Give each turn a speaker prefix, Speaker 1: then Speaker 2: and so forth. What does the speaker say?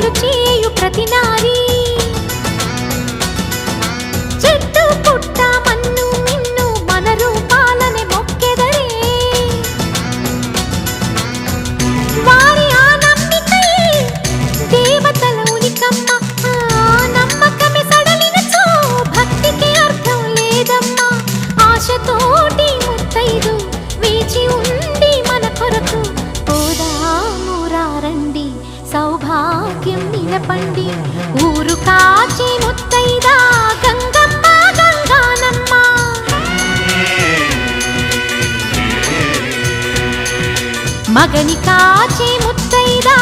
Speaker 1: మోసములు చేయు ప్రతి నారీ. సౌభాగ్యం నిలపండి. ఊరు కాచి ముత్తైదా గంగమ్మ గంగానమ్మ. మగని కాచి ముత్తైదా